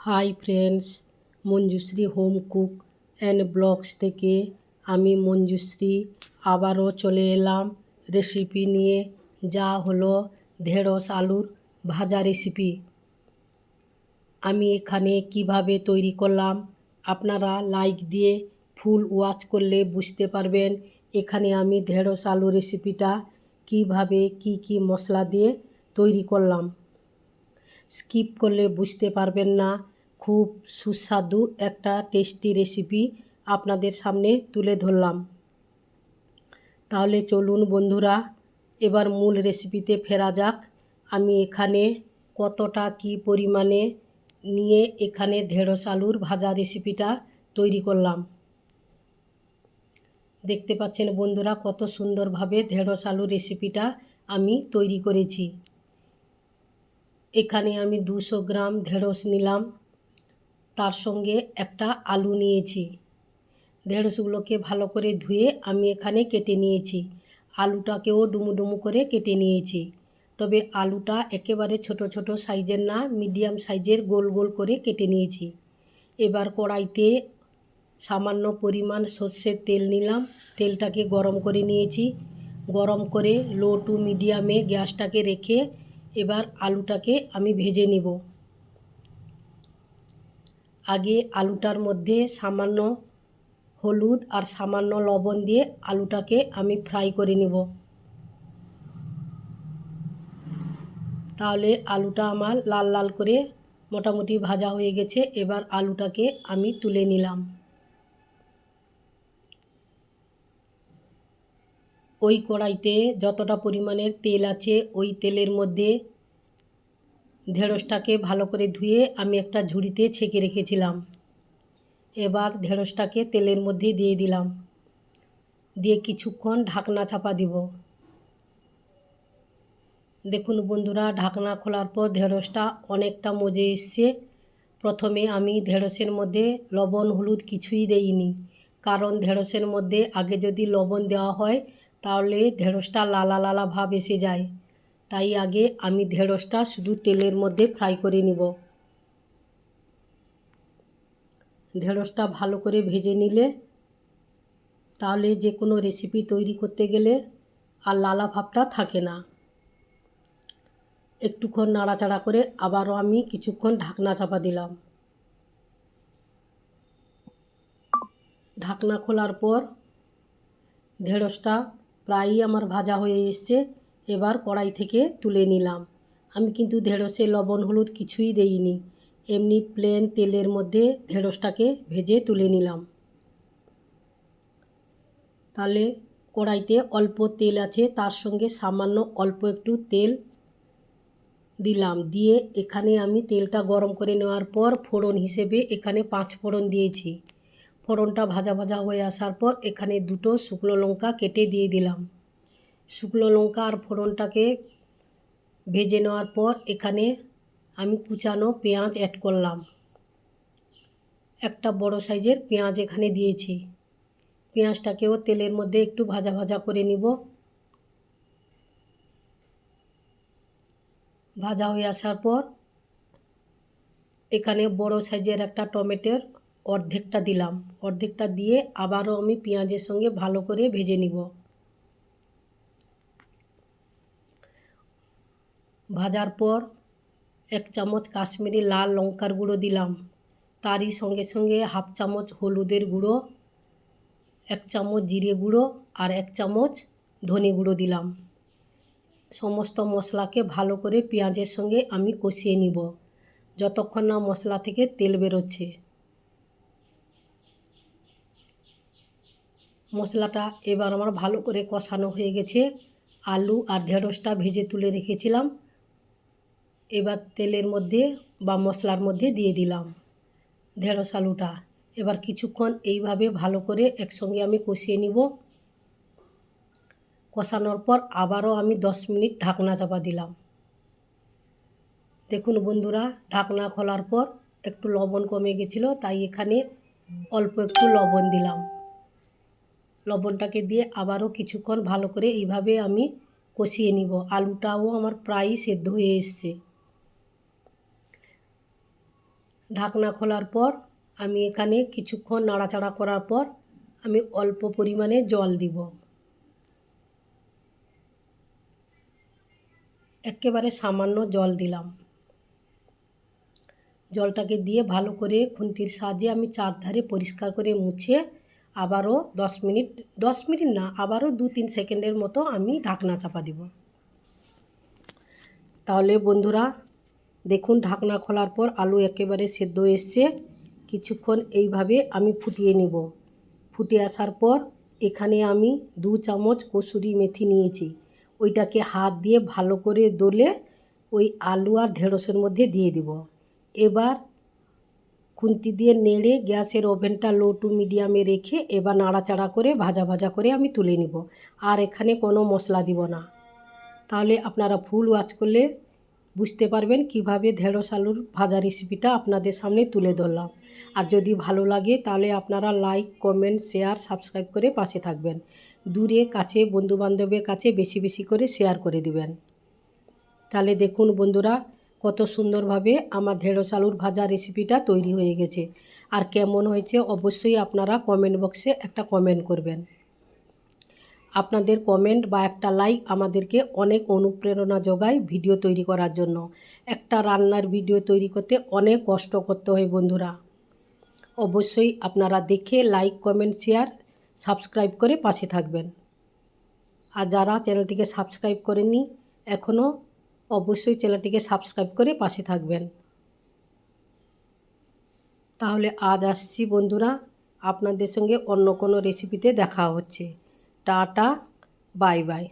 Hi friends, Manjushree home cook and blogs থেকে আমি মঞ্জুশ্রী আবারও চলে এলাম রেসিপি নিয়ে, যা হলো ঢেঁড়স আলুর ভাজা রেসিপি। আমি এখানে কীভাবে তৈরি করলাম, আপনারা লাইক দিয়ে ফুল ওয়াচ করলে বুঝতে পারবেন এখানে আমি ঢেঁড়স আলু রেসিপিটা কীভাবে কি কি মশলা দিয়ে তৈরি করলাম। স্কিপ করলে বুঝতে পারবেন না। খুব সুস্বাদু একটা টেস্টি রেসিপি আপনাদের সামনে তুলে ধরলাম। তাহলে চলুন বন্ধুরা, এবার মূল রেসিপিতে ফেরা যাক। আমি এখানে কতটা কি পরিমাণে নিয়ে এখানে ঢেঁড়স আলুর ভাজা রেসিপিটা তৈরি করলাম। দেখতে পাচ্ছেন বন্ধুরা, কত সুন্দরভাবে ঢেঁড়স আলুর রেসিপিটা আমি তৈরি করেছি। এখানে আমি দুশো গ্রাম ঢেঁড়স নিলাম। তার সঙ্গে একটা আলু নিয়েছি। ঢেঁড়সগুলোকে ভালো করে ধুয়ে আমি এখানে কেটে নিয়েছি। আলুটাকেও ডুমু ডুমু করে কেটে নিয়েছি। তবে আলুটা একেবারে ছোট ছোট সাইজের না, মিডিয়াম সাইজের গোল গোল করে কেটে নিয়েছি। এবার কড়াইতে সামান্য পরিমাণ সর্ষের তেল নিলাম। তেলটাকে গরম করে নিয়েছি। গরম করে লো টু মিডিয়ামে গ্যাসটাকে রেখে এবার আলুটাকে আমি ভেজে নিব। আগে আলুটার মধ্যে সামান্য হলুদ আর সামান্য লবণ দিয়ে আলুটাকে আমি ফ্রাই করে নেব। তাহলে আলুটা আমার লাল লাল করে মোটামুটি ভাজা হয়ে গেছে, এবার আলুটাকে আমি তুলে নিলাম। ওই কড়াইতে যতটা পরিমাণের তেল আছে, ওই তেলের মধ্যে ঢেঁড়সটাকে ভালো করে ধুয়ে আমি একটা ঝুড়িতে ছেঁকে রেখেছিলাম। এবার ঢেঁড়সটাকে তেলের মধ্যে দিয়ে দিলাম। দিয়ে কিছুক্ষণ ঢাকনা চাপা দিব। দেখুন বন্ধুরা, ঢাকনা খোলার পর ঢেঁড়সটা অনেকটা মজে এসছে। প্রথমে আমি ঢেঁড়সের মধ্যে লবণ, হলুদ কিছুই দেইনি। কারণ ঢেঁড়সের মধ্যে আগে যদি লবণ দেওয়া হয় তাহলে ঢেঁড়সটা লালা লালা ভাব এসে যায়। তাই আগে আমি ঢেঁড়সটা শুধু তেলের মধ্যে ফ্রাই করে নিব। ঢেঁড়সটা ভালো করে ভেজে নিলে তাহলে যে কোনো রেসিপি তৈরি করতে গেলে আর লালা ভাবটা থাকে না। একটুক্ষণ নাড়াচাড়া করে আবারও আমি কিছুক্ষণ ঢাকনা চাপা দিলাম। ঢাকনা খোলার পর ঢেঁড়সটা প্রায়ই আমার ভাজা হয়ে এসছে, এবার কড়াই থেকে তুলে নিলাম। আমি কিন্তু ঢেঁড়সে লবণ, হলুদ কিছুই দেইনি। এমনি প্লেন তেলের মধ্যে ঢেঁড়সটাকে ভেজে তুলে নিলাম। তাহলে কড়াইতে অল্প তেল আছে, তার সঙ্গে সামান্য অল্প একটু তেল দিলাম। দিয়ে এখানে আমি তেলটা গরম করে নেওয়ার পর ফোড়ন হিসেবে এখানে পাঁচ ফোড়ন দিয়েছি। ফোড়নটা ভাজা ভাজা হয়ে আসার পর এখানে দুটো শুকনো লঙ্কা কেটে দিয়ে দিলাম। শুকনো লঙ্কা আর ফোড়নটাকে ভেজে নেওয়ার পর এখানে আমি কুচানো পেঁয়াজ অ্যাড করলাম। একটা বড় সাইজের পেঁয়াজ এখানে দিয়েছি। পেঁয়াজটাকেও তেলের মধ্যে একটু ভাজা ভাজা করে নিব। ভাজা হয়ে আসার পর এখানে বড় সাইজের একটা টমেটোর অর্ধেকটা দিলাম। অর্ধেকটা দিয়ে আবারও আমি পেঁয়াজের সঙ্গে ভালো করে ভেজে নিব। ভাজার পর এক চামচ কাশ্মীরি লাল লঙ্কার গুঁড়ো দিলাম। তারই সঙ্গে সঙ্গে হাফ চামচ হলুদের গুঁড়ো, এক চামচ জিরে গুঁড়ো আর এক চামচ ধনে গুঁড়ো দিলাম। সমস্ত মশলাকে ভালো করে পেঁয়াজের সঙ্গে আমি কষিয়ে নিব। যতক্ষণ না মশলা থেকে তেল বেরোচ্ছে। মশলাটা এবার আমার ভালো করে কষানো হয়ে গেছে। আলু আর ঢেঁড়সটা ভেজে তুলে রেখেছিলাম। এবার তেলের মধ্যে বা মশলার মধ্যে দিয়ে দিলাম ঢেঁড়স আলুটা। এবার কিছুক্ষণ এইভাবে ভালো করে একসঙ্গে আমি কষিয়ে নিব। কষানোর পর আবারও আমি দশ মিনিট ঢাকনা চাপা দিলাম। দেখুন বন্ধুরা, ঢাকনা খোলার পর একটু লবণ কমে গেছিল, তাই এখানে অল্প একটু লবণ দিলাম। লবণটাকে দিয়ে আবারও কিছুক্ষণ ভালো করে এইভাবে আমি কষিয়ে নিব। আলুটাও আমার প্রায়ই সেদ্ধ হয়ে এসছে। ঢাকনা খোলার পর আমি এখানে কিছুক্ষণ নাড়াচাড়া করার পর আমি অল্প পরিমাণে জল দিব। একেবারে সামান্য জল দিলাম। জলটাকে দিয়ে ভালো করে খুন্তির সাহায্যে আমি চারধারে পরিষ্কার করে মুছে আবারও দশ মিনিট দশ মিনিট না, আবারও দু তিন সেকেন্ডের মতো আমি ঢাকনা চাপা দিব। তাহলে বন্ধুরা, দেখুন ঢাকনা খোলার পর আলু একেবারে সেদ্ধ এসছে। কিছুক্ষণ এইভাবে আমি ফুটিয়ে নিব। ফুটে আসার পর এখানে আমি দু চামচ কসুরি মেথি নিয়েছি। ওইটাকে হাত দিয়ে ভালো করে দলে ওই আলু আর ঢেঁড়সের মধ্যে দিয়ে দিব। এবার খুন্তি দিয়ে নেড়ে গ্যাসের ওভেনটা লো টু মিডিয়ামে রেখে এবার নাড়াচাড়া করে ভাজা ভাজা করে আমি তুলে নিব। আর এখানে কোনো মশলা দিব না। তাহলে আপনারা ফুল ওয়াচ করলে বুঝতে পারবেন কীভাবে ঢেঁড়স আলুর ভাজা রেসিপিটা আপনাদের সামনে তুলে ধরলাম। আর যদি ভালো লাগে তাহলে আপনারা লাইক কমেন্ট শেয়ার সাবস্ক্রাইব করে পাশে থাকবেন। দূরে কাছে, বন্ধুবান্ধবের কাছে বেশি বেশি করে শেয়ার করে দিবেন। তাহলে দেখুন বন্ধুরা কত সুন্দরভাবে আমার ঢেঁড়স আলুর ভাজা রেসিপিটা তৈরি হয়ে গেছে। আর কেমন হয়েছে অবশ্যই আপনারা কমেন্ট বক্সে একটা কমেন্ট করবেন। আপনাদের কমেন্ট বা একটা লাইক আমাদেরকে অনেক অনুপ্রেরণা যোগায় ভিডিও তৈরি করার জন্য। একটা রান্নার ভিডিও তৈরি করতে অনেক কষ্ট করতে হয় বন্ধুরা। অবশ্যই আপনারা দেখে লাইক কমেন্ট শেয়ার সাবস্ক্রাইব করে পাশে থাকবেন। আর যারা চ্যানেলটিকে সাবস্ক্রাইব করেননি এখনও অবশ্যই চ্যানেলটিকে সাবস্ক্রাইব করে পাশে থাকবেন। তাহলে আজ আসছি বন্ধুরা, আপনাদের সঙ্গে অন্য কোনো রেসিপিতে দেখা হচ্ছে। Tata, bye bye.